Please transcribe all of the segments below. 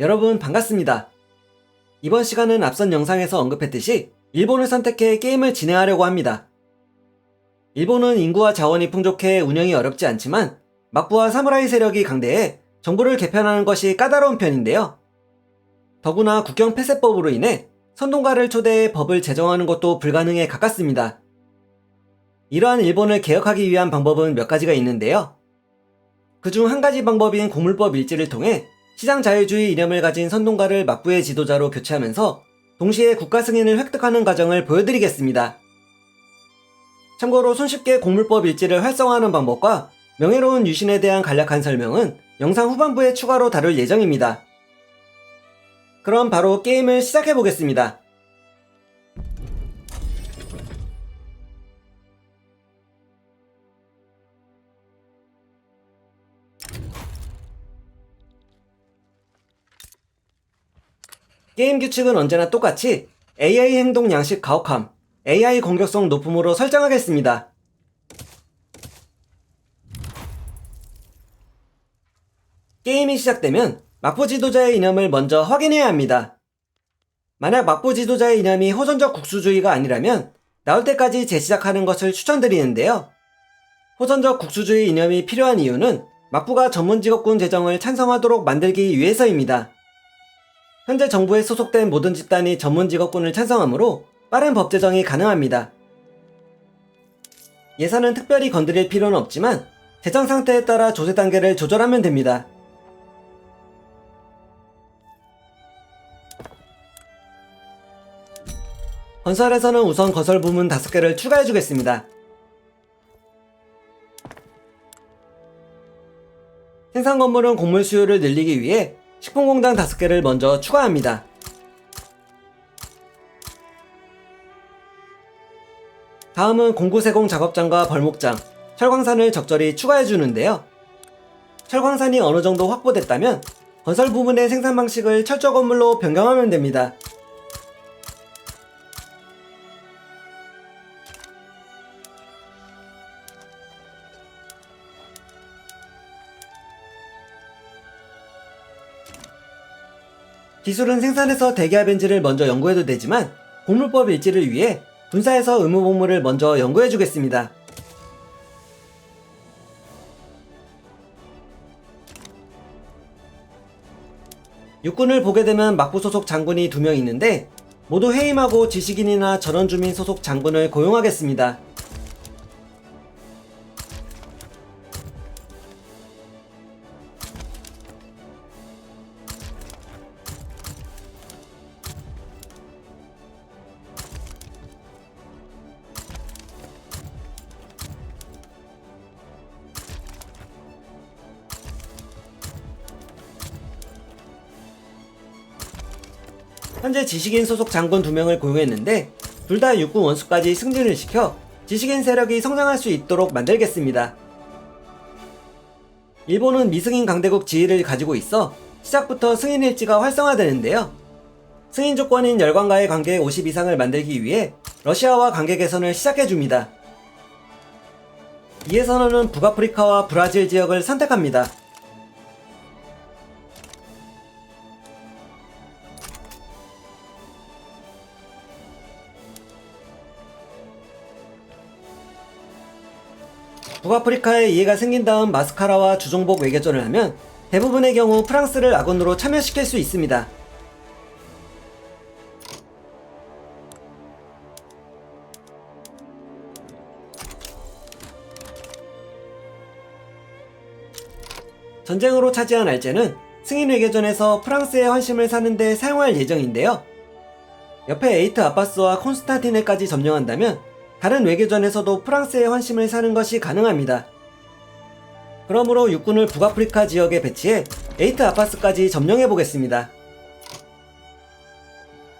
여러분 반갑습니다. 이번 시간은 앞선 영상에서 언급했듯이 일본을 선택해 게임을 진행하려고 합니다. 일본은 인구와 자원이 풍족해 운영이 어렵지 않지만 막부와 사무라이 세력이 강대해 정부를 개편하는 것이 까다로운 편인데요. 더구나 국경 폐쇄법으로 인해 선동가를 초대해 법을 제정하는 것도 불가능에 가깝습니다. 이러한 일본을 개혁하기 위한 방법은 몇 가지가 있는데요. 그중 한 가지 방법인 고물법 일지를 통해 시장 자유주의 이념을 가진 선동가를 막부의 지도자로 교체하면서 동시에 국가 승인을 획득하는 과정을 보여드리겠습니다. 참고로 손쉽게 공물법 일지를 활성화하는 방법과 명예로운 유신에 대한 간략한 설명은 영상 후반부에 추가로 다룰 예정입니다. 그럼 바로 게임을 시작해 보겠습니다. 게임 규칙은 언제나 똑같이 AI 행동 양식 가혹함, AI 공격성 높음으로 설정하겠습니다. 게임이 시작되면 막부 지도자의 이념을 먼저 확인해야 합니다. 만약 막부 지도자의 이념이 호전적 국수주의가 아니라면 나올 때까지 재시작하는 것을 추천드리는데요. 호전적 국수주의 이념이 필요한 이유는 막부가 전문 직업군 제정을 찬성하도록 만들기 위해서입니다. 현재 정부에 소속된 모든 집단이 전문 직업군을 찬성하므로 빠른 법 제정이 가능합니다. 예산은 특별히 건드릴 필요는 없지만 재정 상태에 따라 조세 단계를 조절하면 됩니다. 건설에서는 우선 건설 부문 5개를 추가해 주겠습니다. 생산 건물은 곡물 수요를 늘리기 위해 식품공장 5개를 먼저 추가합니다. 다음은 공구세공 작업장과 벌목장, 철광산을 적절히 추가해 주는데요. 철광산이 어느 정도 확보됐다면 건설 부분의 생산 방식을 철저 건물로 변경하면 됩니다. 기술은 생산에서 대기업 벤지를 먼저 연구해도 되지만 곡물법 일지를 위해 군사에서 의무 복무를 먼저 연구해 주겠습니다. 육군을 보게 되면 막부 소속 장군이 두 명 있는데 모두 해임하고 지식인이나 전원주민 소속 장군을 고용하겠습니다. 지식인 소속 장군 두 명을 고용했는데 둘 다 육군 원수까지 승진을 시켜 지식인 세력이 성장할 수 있도록 만들겠습니다. 일본은 미승인 강대국 지위를 가지고 있어 시작부터 승인 일지가 활성화되는데요. 승인 조건인 열관과의 관계 50 이상을 만들기 위해 러시아와 관계 개선을 시작해줍니다. 이에 선언은 북아프리카와 브라질 지역을 선택합니다. 북아프리카에 이해가 생긴 다음 마스카라와 주종복 외교전을 하면 대부분의 경우 프랑스를 아군으로 참여시킬 수 있습니다. 전쟁으로 차지한 알제는 승인 외교전에서 프랑스의 환심을 사는데 사용할 예정인데요. 옆에 에이트 아바스와 콘스탄티네까지 점령한다면 다른 외교전에서도 프랑스의 환심을 사는 것이 가능합니다. 그러므로 육군을 북아프리카 지역에 배치해 에이트 아바스까지 점령해 보겠습니다.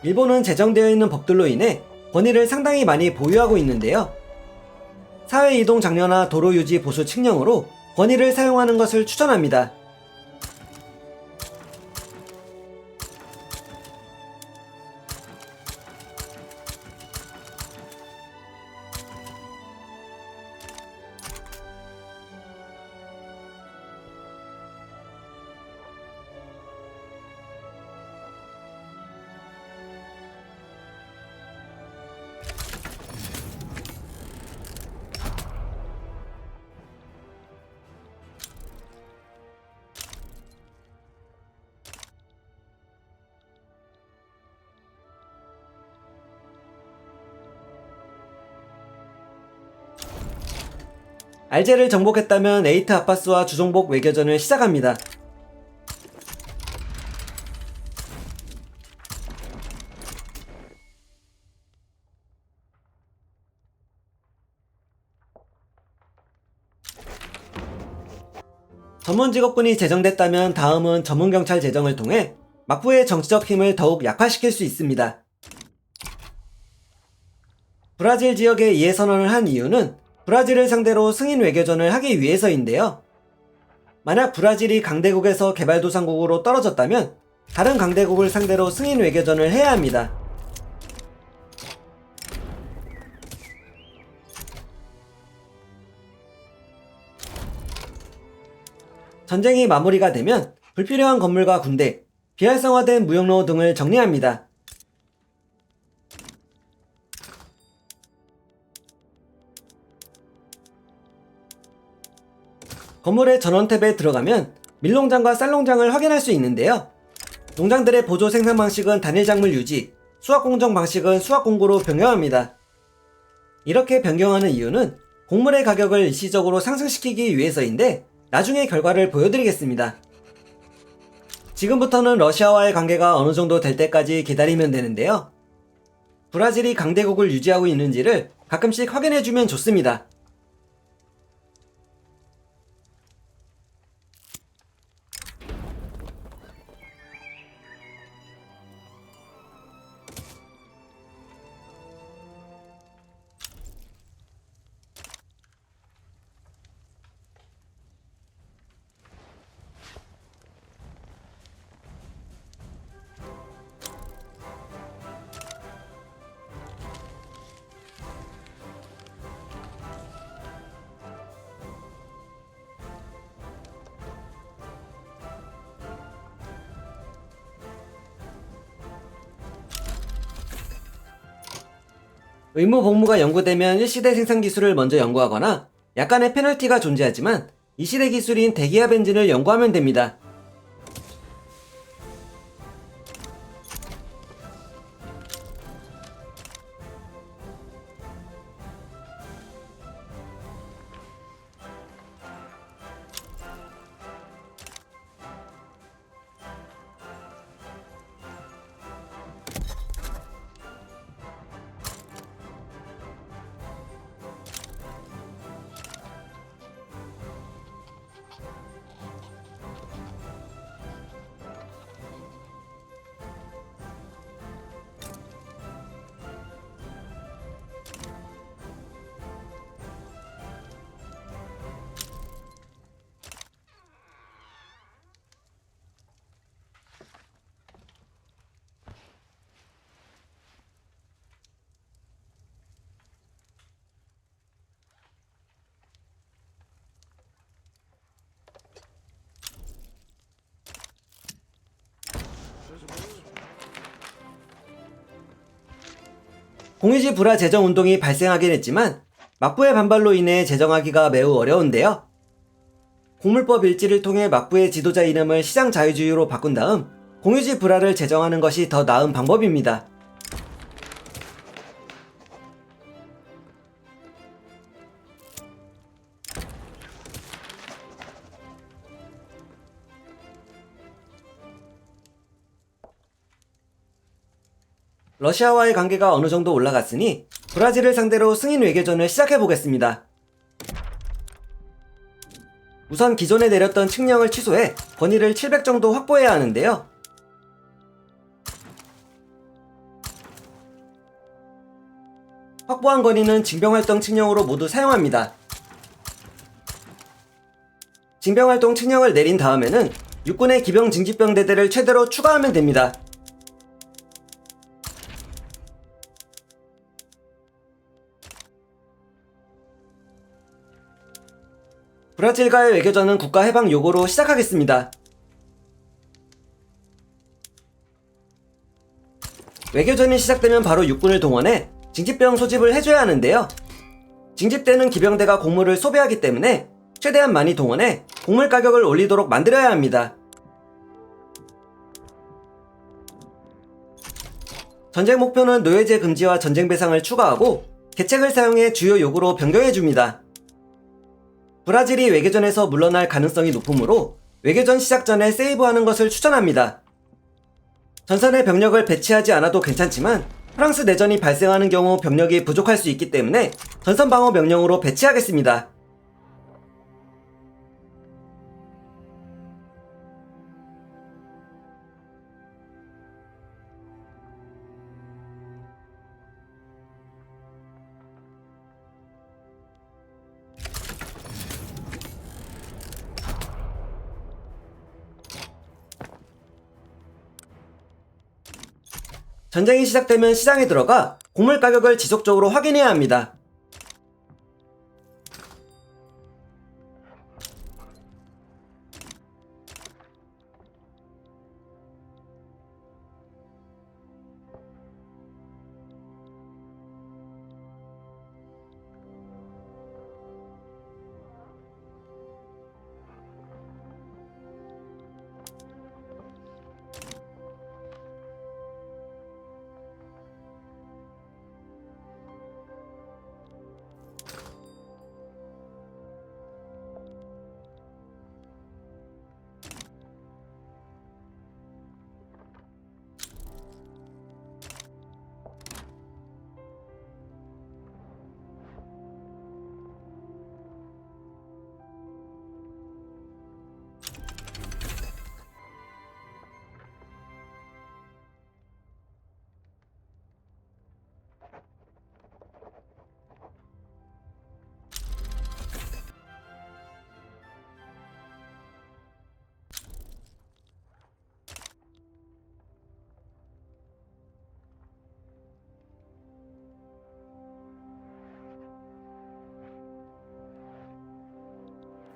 일본은 제정되어 있는 법들로 인해 권위를 상당히 많이 보유하고 있는데요. 사회 이동 장려나 도로 유지 보수 측량으로 권위를 사용하는 것을 추천합니다. 알제를 정복했다면 에이트 아파스와 주종복 외교전을 시작합니다. 전문 직업군이 제정됐다면 다음은 전문 경찰 제정을 통해 막부의 정치적 힘을 더욱 약화시킬 수 있습니다. 브라질 지역에 이해 선언을 한 이유는 브라질을 상대로 승인 외교전을 하기 위해서인데요. 만약 브라질이 강대국에서 개발도상국으로 떨어졌다면 다른 강대국을 상대로 승인 외교전을 해야 합니다. 전쟁이 마무리가 되면 불필요한 건물과 군대, 비활성화된 무역로 등을 정리합니다. 건물의 전원 탭에 들어가면 밀농장과 쌀농장을 확인할 수 있는데요. 농장들의 보조 생산 방식은 단일 작물 유지, 수확 공정 방식은 수확 공구로 변경합니다. 이렇게 변경하는 이유는 곡물의 가격을 일시적으로 상승시키기 위해서인데 나중에 결과를 보여드리겠습니다. 지금부터는 러시아와의 관계가 어느 정도 될 때까지 기다리면 되는데요. 브라질이 강대국을 유지하고 있는지를 가끔씩 확인해주면 좋습니다. 의무 복무가 연구되면 1시대 생산 기술을 먼저 연구하거나 약간의 페널티가 존재하지만 2시대 기술인 대기압 엔진을 연구하면 됩니다. 공유지 불화 제정 운동이 발생하긴 했지만 막부의 반발로 인해 제정하기가 매우 어려운데요. 공물법 일지를 통해 막부의 지도자 이름을 시장 자유주의로 바꾼 다음 공유지 불화를 제정하는 것이 더 나은 방법입니다. 러시아와의 관계가 어느 정도 올라갔으니 브라질을 상대로 승인 외교전을 시작해 보겠습니다. 우선 기존에 내렸던 칙령을 취소해 권위를 700 정도 확보해야 하는데요. 확보한 권위는 징병활동 칙령으로 모두 사용합니다. 징병활동 칙령을 내린 다음에는 육군의 기병 징집병 대대를 최대로 추가하면 됩니다. 브라질과의 외교전은 국가 해방 요구로 시작하겠습니다. 외교전이 시작되면 바로 육군을 동원해 징집병 소집을 해줘야 하는데요. 징집대는 기병대가 곡물을 소비하기 때문에 최대한 많이 동원해 곡물 가격을 올리도록 만들어야 합니다. 전쟁 목표는 노예제 금지와 전쟁 배상을 추가하고 계책을 사용해 주요 요구로 변경해줍니다. 브라질이 외교전에서 물러날 가능성이 높으므로 외교전 시작 전에 세이브하는 것을 추천합니다. 전선에 병력을 배치하지 않아도 괜찮지만 프랑스 내전이 발생하는 경우 병력이 부족할 수 있기 때문에 전선 방어 명령으로 배치하겠습니다. 전쟁이 시작되면 시장에 들어가 곡물 가격을 지속적으로 확인해야 합니다.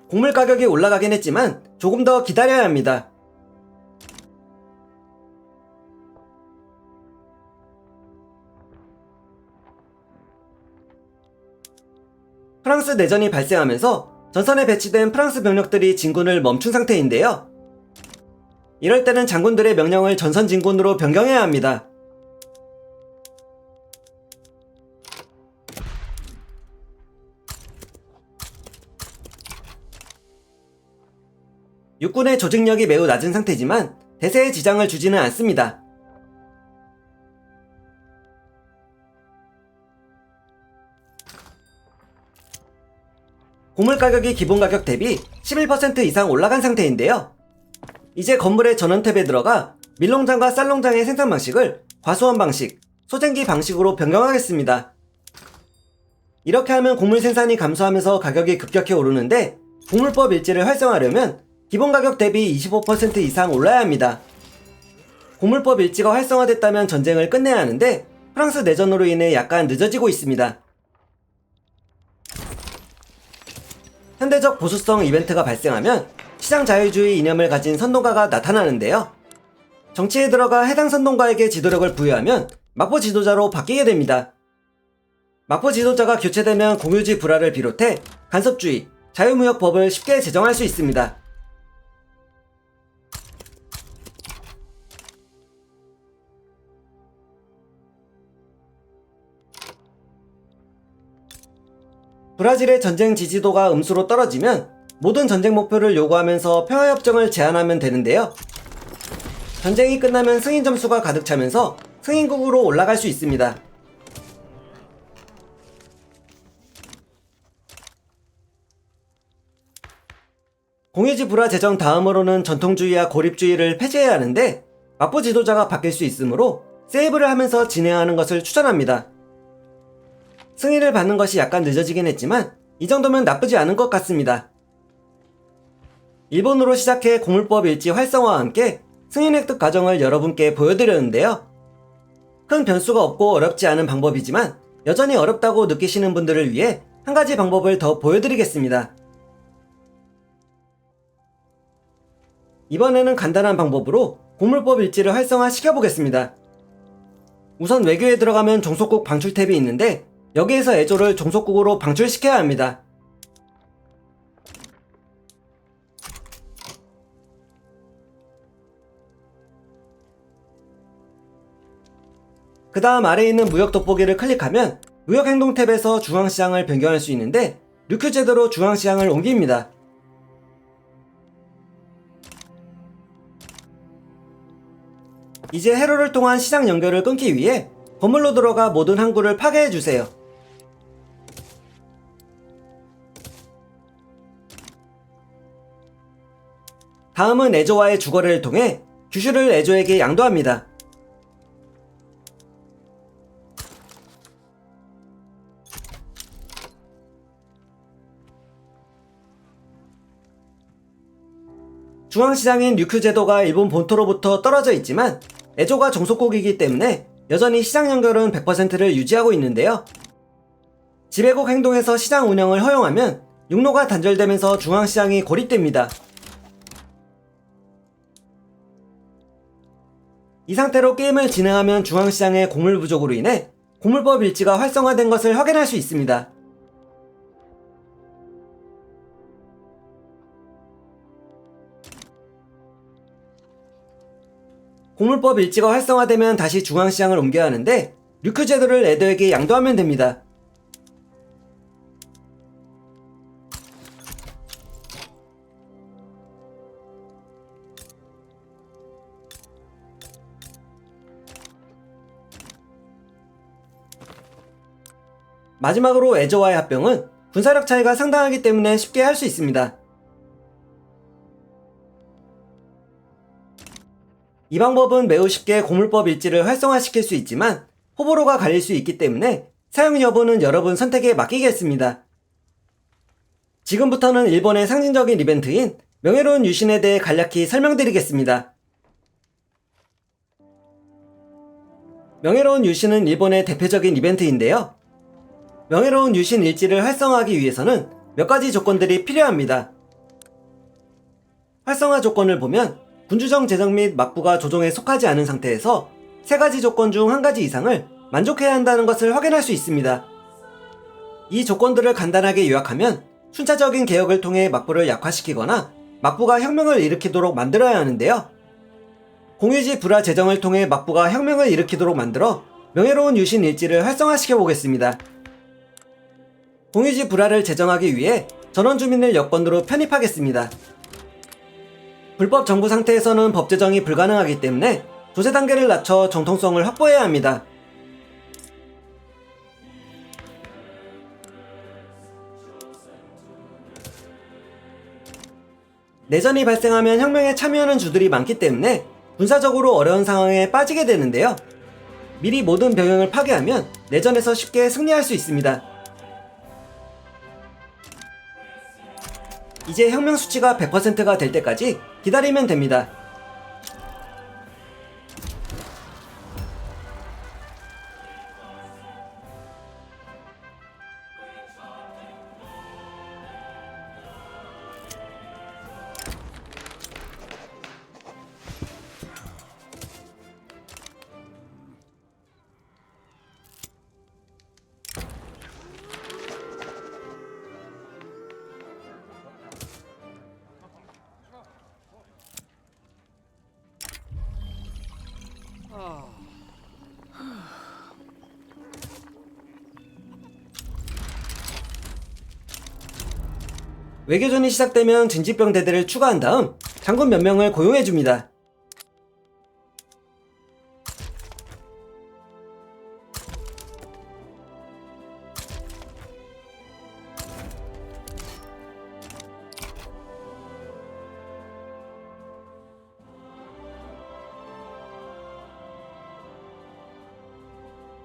곡물 가격이 올라가긴 했지만 조금 더 기다려야 합니다. 프랑스 내전이 발생하면서 전선에 배치된 프랑스 병력들이 진군을 멈춘 상태인데요. 이럴 때는 장군들의 명령을 전선 진군으로 변경해야 합니다. 육군의 조직력이 매우 낮은 상태지만 대세에 지장을 주지는 않습니다. 곡물 가격이 기본 가격 대비 11% 이상 올라간 상태인데요. 이제 건물의 전원 탭에 들어가 밀농장과 쌀농장의 생산 방식을 과수원 방식, 소쟁기 방식으로 변경하겠습니다. 이렇게 하면 곡물 생산이 감소하면서 가격이 급격히 오르는데 곡물법 일지를 활성화하려면 기본 가격 대비 25% 이상 올라야 합니다. 곡물법 일지가 활성화됐다면 전쟁을 끝내야 하는데 프랑스 내전으로 인해 약간 늦어지고 있습니다. 현대적 보수성 이벤트가 발생하면 시장 자유주의 이념을 가진 선동가가 나타나는데요. 정치에 들어가 해당 선동가에게 지도력을 부여하면 막보 지도자로 바뀌게 됩니다. 막보 지도자가 교체되면 공유지 불화를 비롯해 간섭주의, 자유무역법을 쉽게 제정할 수 있습니다. 브라질의 전쟁 지지도가 음수로 떨어지면 모든 전쟁 목표를 요구하면서 평화협정을 제안하면 되는데요. 전쟁이 끝나면 승인 점수가 가득 차면서 승인국으로 올라갈 수 있습니다. 공유지 불화 제정 다음으로는 전통주의와 고립주의를 폐지해야 하는데 막부 지도자가 바뀔 수 있으므로 세이브를 하면서 진행하는 것을 추천합니다. 승인을 받는 것이 약간 늦어지긴 했지만 이 정도면 나쁘지 않은 것 같습니다. 일본으로 시작해 고물법 일지 활성화와 함께 승인 획득 과정을 여러분께 보여드렸는데요. 큰 변수가 없고 어렵지 않은 방법이지만 여전히 어렵다고 느끼시는 분들을 위해 한 가지 방법을 더 보여드리겠습니다. 이번에는 간단한 방법으로 고물법 일지를 활성화 시켜보겠습니다. 우선 외교에 들어가면 종속국 방출 탭이 있는데 여기에서 애조를 종속국으로 방출시켜야 합니다. 그 다음 아래에 있는 무역 돋보기를 클릭하면 무역 행동 탭에서 중앙시장을 변경할 수 있는데 류큐 제도로 중앙시장을 옮깁니다. 이제 해로를 통한 시장 연결을 끊기 위해 건물로 들어가 모든 항구를 파괴해 주세요. 다음은 에조와의 주거래를 통해 규슈를 에조에게 양도합니다. 중앙시장인 류큐 제도가 일본 본토로부터 떨어져 있지만 에조가 종속국이기 때문에 여전히 시장 연결은 100%를 유지하고 있는데요. 지배국 행동에서 시장 운영을 허용하면 육로가 단절되면서 중앙시장이 고립됩니다. 이 상태로 게임을 진행하면 중앙시장의 고물 부족으로 인해 고물법 일지가 활성화된 것을 확인할 수 있습니다. 고물법 일지가 활성화되면 다시 중앙시장을 옮겨야 하는데 류크 제도를 레더에게 양도하면 됩니다. 마지막으로 에저와의 합병은 군사력 차이가 상당하기 때문에 쉽게 할 수 있습니다. 이 방법은 매우 쉽게 고물법 일지를 활성화시킬 수 있지만 호불호가 갈릴 수 있기 때문에 사용 여부는 여러분 선택에 맡기겠습니다. 지금부터는 일본의 상징적인 이벤트인 명예로운 유신에 대해 간략히 설명드리겠습니다. 명예로운 유신은 일본의 대표적인 이벤트인데요. 명예로운 유신 일지를 활성화하기 위해서는 몇 가지 조건들이 필요합니다. 활성화 조건을 보면 군주정 재정 및 막부가 조정에 속하지 않은 상태에서 세 가지 조건 중 한 가지 이상을 만족해야 한다는 것을 확인할 수 있습니다. 이 조건들을 간단하게 요약하면 순차적인 개혁을 통해 막부를 약화시키거나 막부가 혁명을 일으키도록 만들어야 하는데요. 공유지 불화 재정을 통해 막부가 혁명을 일으키도록 만들어 명예로운 유신 일지를 활성화시켜 보겠습니다. 공유지 불화를 제정하기 위해 전원 주민을 여건으로 편입하겠습니다. 불법 정부 상태에서는 법 제정이 불가능하기 때문에 조세 단계를 낮춰 정통성을 확보해야 합니다. 내전이 발생하면 혁명에 참여하는 주들이 많기 때문에 군사적으로 어려운 상황에 빠지게 되는데요. 미리 모든 병영을 파괴하면 내전에서 쉽게 승리할 수 있습니다. 이제 혁명 수치가 100%가 될 때까지 기다리면 됩니다. 외교전이 시작되면 진지병 대대를 추가한 다음 장군 몇 명을 고용해줍니다.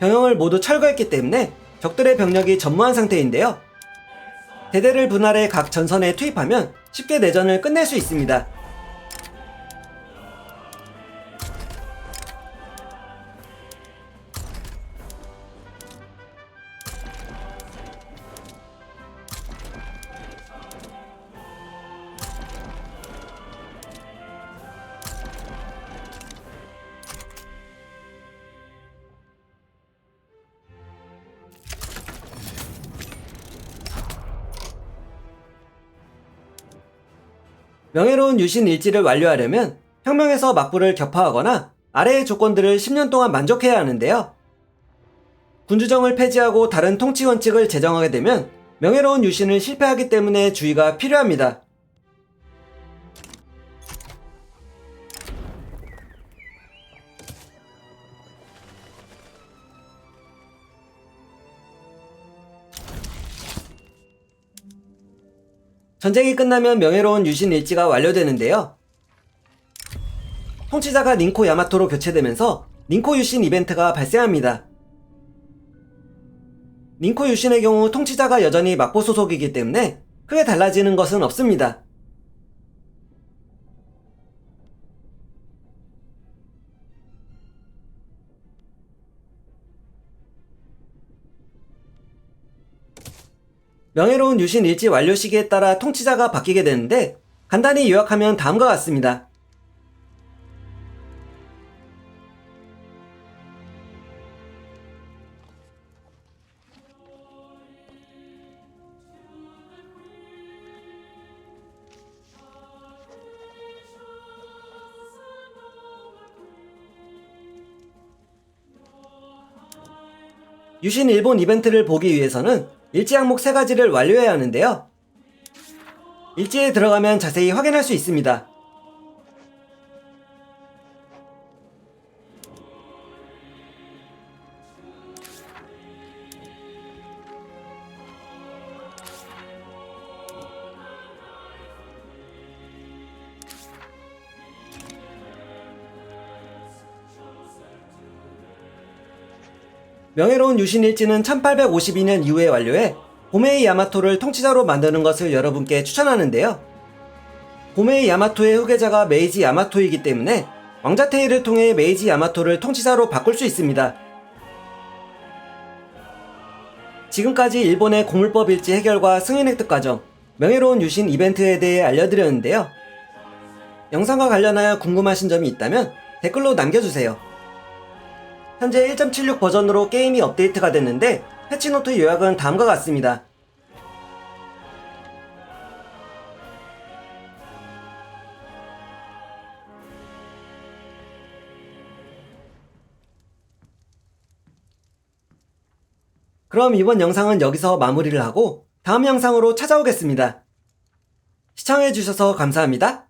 병영을 모두 철거했기 때문에 적들의 병력이 전무한 상태인데요. 대대를 분할해 각 전선에 투입하면 쉽게 내전을 끝낼 수 있습니다. 명예로운 유신 일지를 완료하려면 혁명에서 막부를 격파하거나 아래의 조건들을 10년 동안 만족해야 하는데요. 군주정을 폐지하고 다른 통치 원칙을 제정하게 되면 명예로운 유신을 실패하기 때문에 주의가 필요합니다. 전쟁이 끝나면 명예로운 유신 일지가 완료되는데요. 통치자가 닌코 야마토로 교체되면서 닌코 유신 이벤트가 발생합니다. 닌코 유신의 경우 통치자가 여전히 막보 소속이기 때문에 크게 달라지는 것은 없습니다. 명예로운 유신 일지 완료 시기에 따라 통치자가 바뀌게 되는데 간단히 요약하면 다음과 같습니다. 유신 일본 이벤트를 보기 위해서는 일지 항목 3가지를 완료해야 하는데요. 일지에 들어가면 자세히 확인할 수 있습니다. 명예로운 유신 일지는 1852년 이후에 완료해 고메이 야마토를 통치자로 만드는 것을 여러분께 추천하는데요. 고메이 야마토의 후계자가 메이지 야마토이기 때문에 왕자 테이를 통해 메이지 야마토를 통치자로 바꿀 수 있습니다. 지금까지 일본의 고물법 일지 해결과 승인 획득 과정, 명예로운 유신 이벤트에 대해 알려드렸는데요. 영상과 관련하여 궁금하신 점이 있다면 댓글로 남겨주세요. 현재 1.76 버전으로 게임이 업데이트가 됐는데 패치노트 요약은 다음과 같습니다. 그럼 이번 영상은 여기서 마무리를 하고 다음 영상으로 찾아오겠습니다. 시청해주셔서 감사합니다.